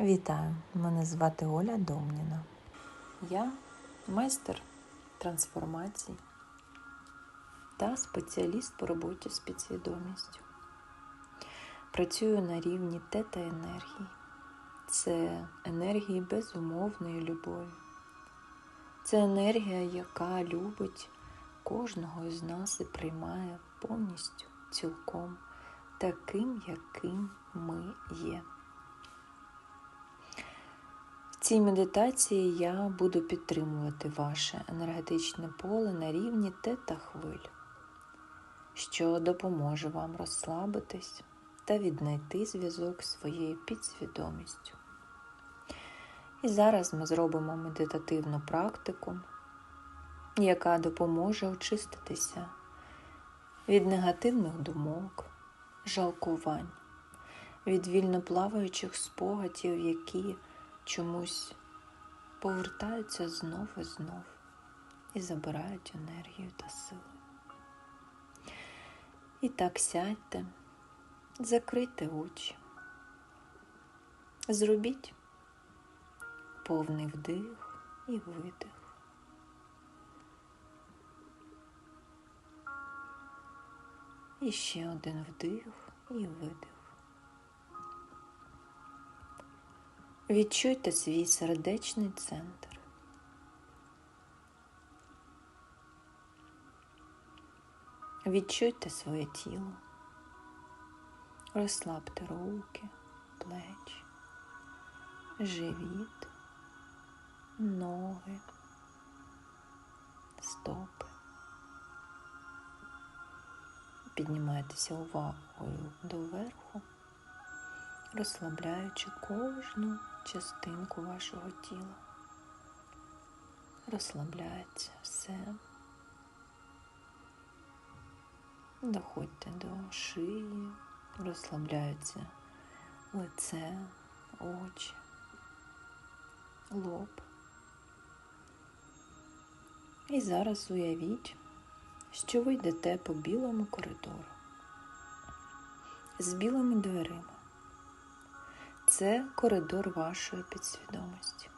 Вітаю! Мене звати Оля Домніна. Я майстер трансформацій та спеціаліст по роботі з підсвідомістю. Працюю на рівні тета енергії. Це енергії безумовної любові. Це енергія, яка любить кожного із нас і приймає повністю, цілком таким, яким ми є. Цій медитації я буду підтримувати ваше енергетичне поле на рівні тета хвиль, що допоможе вам розслабитись та віднайти зв'язок з своєю підсвідомістю. І зараз ми зробимо медитативну практику, яка допоможе очиститися від негативних думок, жалкувань, від вільно плаваючих спогадів, які чомусь повертаються знов і знов і забирають енергію та сили. І так сядьте, закрийте очі, зробіть повний вдих і видих. І ще один вдих і видих. Відчуйте свій сердечний центр. Відчуйте своє тіло, розслабте руки, плечі, живіт, ноги, стопи. Піднімайтеся увагою доверху, розслабляючи кожну частинку вашого тіла. Розслабляється все. Доходьте до шиї, розслабляється лице, очі, лоб. І зараз уявіть, що ви йдете по білому коридору з білими дверима. Це коридор вашої підсвідомості.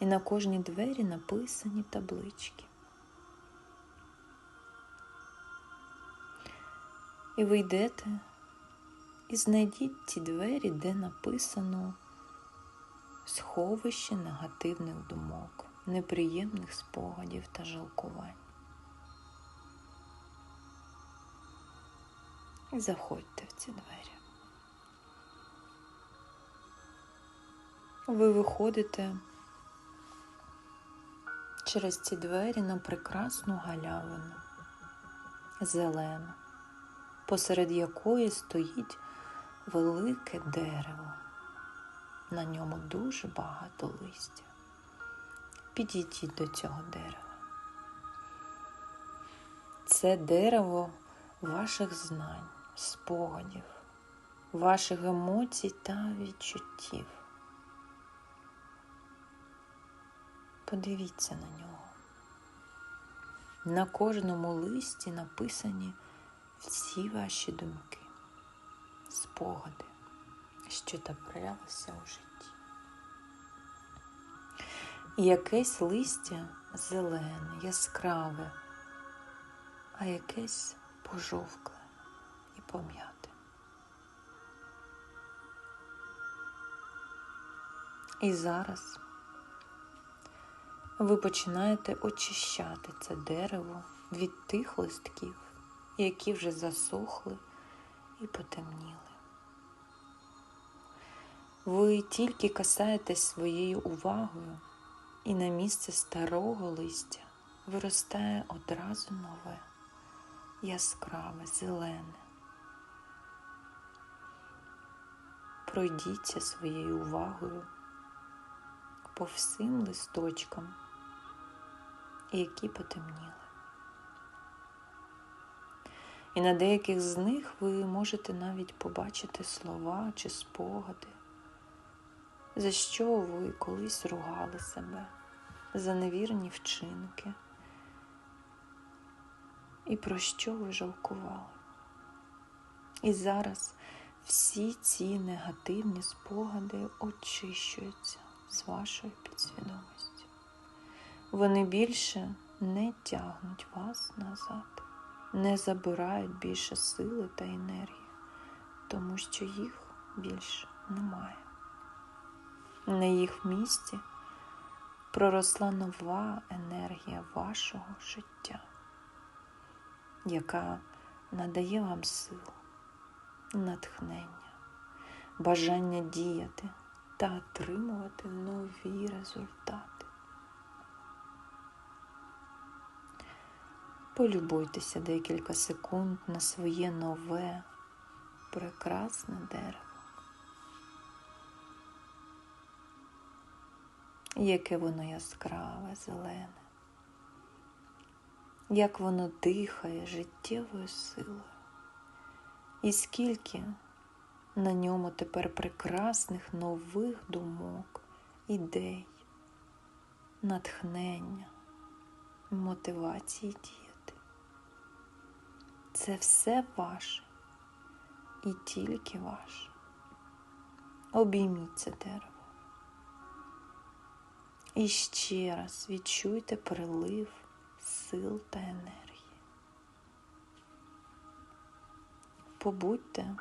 І на кожній двері написані таблички. І ви йдете і знайдіть ті двері, де написано сховище негативних думок, неприємних спогадів та жалкувань. І заходьте в ці двері. Ви виходите через ці двері на прекрасну галявину, зелену, посеред якої стоїть велике дерево. На ньому дуже багато листя. Підійдіть до цього дерева. Це дерево ваших знань, спогадів, ваших емоцій та відчуттів. Подивіться на нього. На кожному листі написані всі ваші думки, спогади, що траплялися у житті. І якесь листя зелене, яскраве, а якесь пожовкле і пом'яте. І зараз ви починаєте очищати це дерево від тих листків, які вже засохли і потемніли. Ви тільки касаєтесь своєю увагою, і на місце старого листя виростає одразу нове, яскраве, зелене. Пройдіться своєю увагою по всім листочкам які потемніли. І на деяких з них ви можете навіть побачити слова чи спогади, за що ви колись ругали себе, за невірні вчинки, і про що ви жалкували. І зараз всі ці негативні спогади очищуються з вашої підсвідомості. Вони більше не тягнуть вас назад, не забирають більше сили та енергії, тому що їх більше немає. На їх місці проросла нова енергія вашого життя, яка надає вам силу, натхнення, бажання діяти та отримувати нові результати. Полюбуйтеся декілька секунд на своє нове, прекрасне дерево. Яке воно яскраве, зелене, як воно дихає життєвою силою, і скільки на ньому тепер прекрасних нових думок, ідей, натхнення, мотивації діяти. Це все ваше і тільки ваше. Обійміть це дерево. І ще раз відчуйте прилив сил та енергії. Побудьте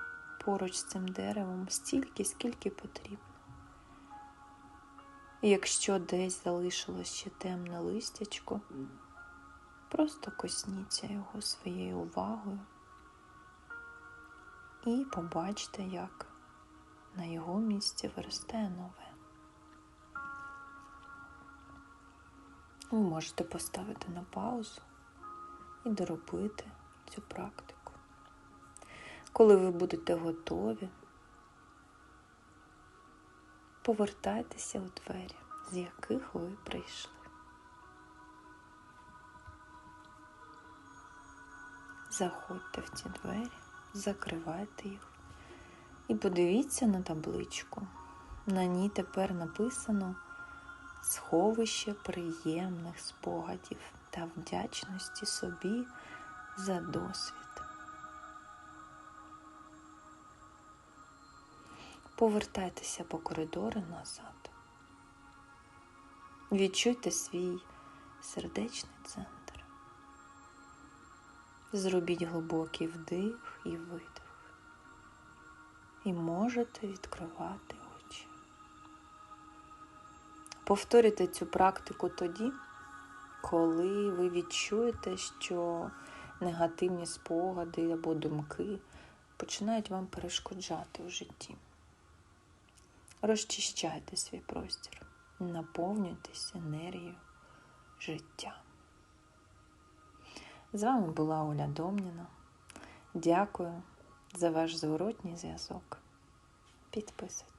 поруч з цим деревом стільки, скільки потрібно. І якщо десь залишилось ще темне листячко, просто косніться його своєю увагою і побачте, як на його місці виросте нове. Ви можете поставити на паузу і доробити цю практику. Коли ви будете готові, повертайтеся у двері, з яких ви прийшли. Заходьте в ці двері, закривайте їх і подивіться на табличку. На ній тепер написано сховище приємних спогадів та вдячності собі за досвід. Повертайтеся по коридору назад. Відчуйте свій сердечний центр. Зробіть глибокий вдих і видих. І можете відкривати очі. Повторюйте цю практику тоді, коли ви відчуєте, що негативні спогади або думки починають вам перешкоджати у житті. Розчищайте свій простір, наповнюйтесь енергією життя. З вами була Оля Домніна. Дякую за ваш зворотній зв'язок. Підписуйтесь.